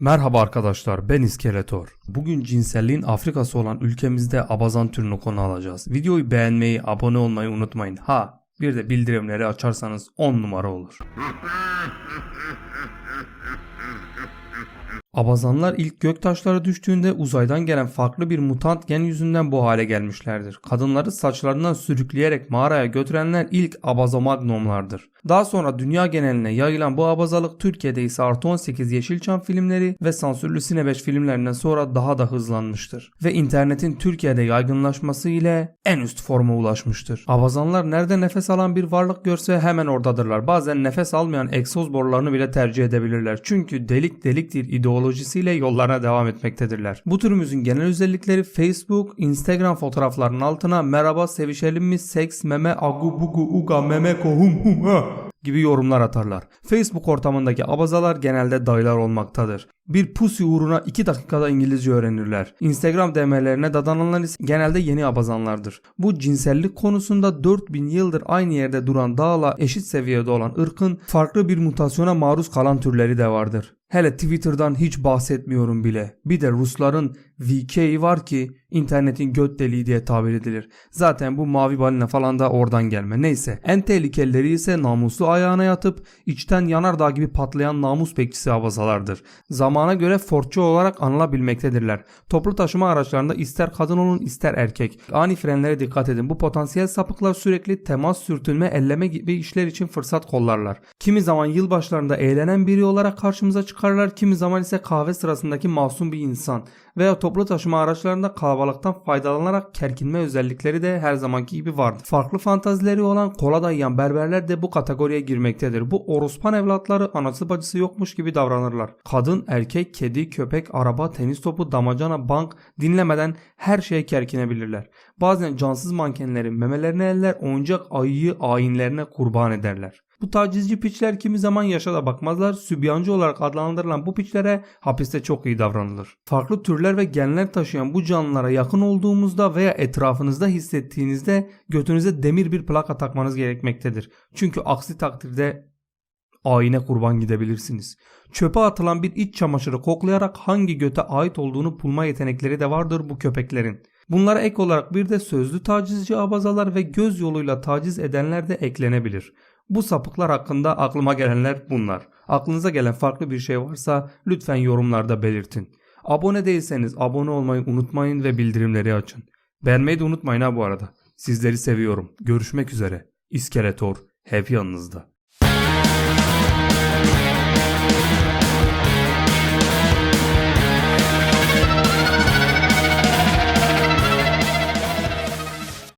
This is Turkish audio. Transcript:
Merhaba arkadaşlar ben İskeletor. Bugün cinselliğin Afrikası olan ülkemizde abazan türünü konu alacağız. Videoyu beğenmeyi, abone olmayı unutmayın. Ha bir de bildirimleri açarsanız 10 numara olur. Abazanlar ilk göktaşlara düştüğünde uzaydan gelen farklı bir mutant gen yüzünden bu hale gelmişlerdir. Kadınları saçlarından sürükleyerek mağaraya götürenler ilk abazomagnomlardır. Daha sonra dünya geneline yayılan bu abazalık Türkiye'de ise artı 18 Yeşilçam filmleri ve sansürlü Sine 5 filmlerinden sonra daha da hızlanmıştır. Ve internetin Türkiye'de yaygınlaşması ile en üst forma ulaşmıştır. Abazanlar nerede nefes alan bir varlık görse hemen oradadırlar. Bazen nefes almayan egzoz borularını bile tercih edebilirler. Çünkü delik deliktir ideolojisiyle yollarına devam etmektedirler. Bu türümüzün genel özellikleri Facebook, Instagram fotoğraflarının altına merhaba sevişelim mi seks meme agu bugu uga meme kohum hum ha gibi yorumlar atarlar. Facebook ortamındaki abazalar genelde dayılar olmaktadır. Bir pussy uğruna 2 dakikada İngilizce öğrenirler. Instagram DM'lerine dadananlar ise genelde yeni abazanlardır. Bu cinsellik konusunda 4000 yıldır aynı yerde duran dağla eşit seviyede olan ırkın farklı bir mutasyona maruz kalan türleri de vardır. Hele Twitter'dan hiç bahsetmiyorum bile. Bir de Rusların VK'yi var ki internetin göt deliği diye tabir edilir. Zaten bu mavi balina falan da oradan gelme. Neyse. En tehlikelileri ise namuslu ayağına yatıp içten yanardağ gibi patlayan namus bekçisi abazalardır. Zamana göre fortçu olarak anılabilmektedirler. Toplu taşıma araçlarında ister kadın olun ister erkek. Ani frenlere dikkat edin. Bu potansiyel sapıklar sürekli temas, sürtünme, elleme gibi işler için fırsat kollarlar. Kimi zaman yılbaşlarında eğlenen biri olarak karşımıza çıkarlar. Kimi zaman ise kahve sırasındaki masum bir insan veya toplu taşıma araçlarında kalabalıktan faydalanarak kerkinme özellikleri de her zamanki gibi vardır. Farklı fantazileri olan kola dayayan berberler de bu kategoriye girmektedir. Bu orospan evlatları anası bacısı yokmuş gibi davranırlar. Kadın, erkek, kedi, köpek, araba, tenis topu, damacana, bank dinlemeden her şeye kerkinebilirler. Bazen cansız mankenlerin memelerine eller, oyuncak ayıyı ayinlerine kurban ederler. Bu tacizci piçler kimi zaman yaşa da bakmazlar. Sübyancı olarak adlandırılan bu piçlere hapiste çok iyi davranılır. Farklı türler ve genler taşıyan bu canlılara yakın olduğumuzda veya etrafınızda hissettiğinizde götünüze demir bir plaka takmanız gerekmektedir. Çünkü aksi takdirde ayine kurban gidebilirsiniz. Çöpe atılan bir iç çamaşırı koklayarak hangi göte ait olduğunu bulma yetenekleri de vardır bu köpeklerin. Bunlara ek olarak bir de sözlü tacizci abazalar ve göz yoluyla taciz edenler de eklenebilir. Bu sapıklar hakkında aklıma gelenler bunlar. Aklınıza gelen farklı bir şey varsa lütfen yorumlarda belirtin. Abone değilseniz abone olmayı unutmayın ve bildirimleri açın. Beğenmeyi de unutmayın ha bu arada. Sizleri seviyorum. Görüşmek üzere. İskeletor hep yanınızda.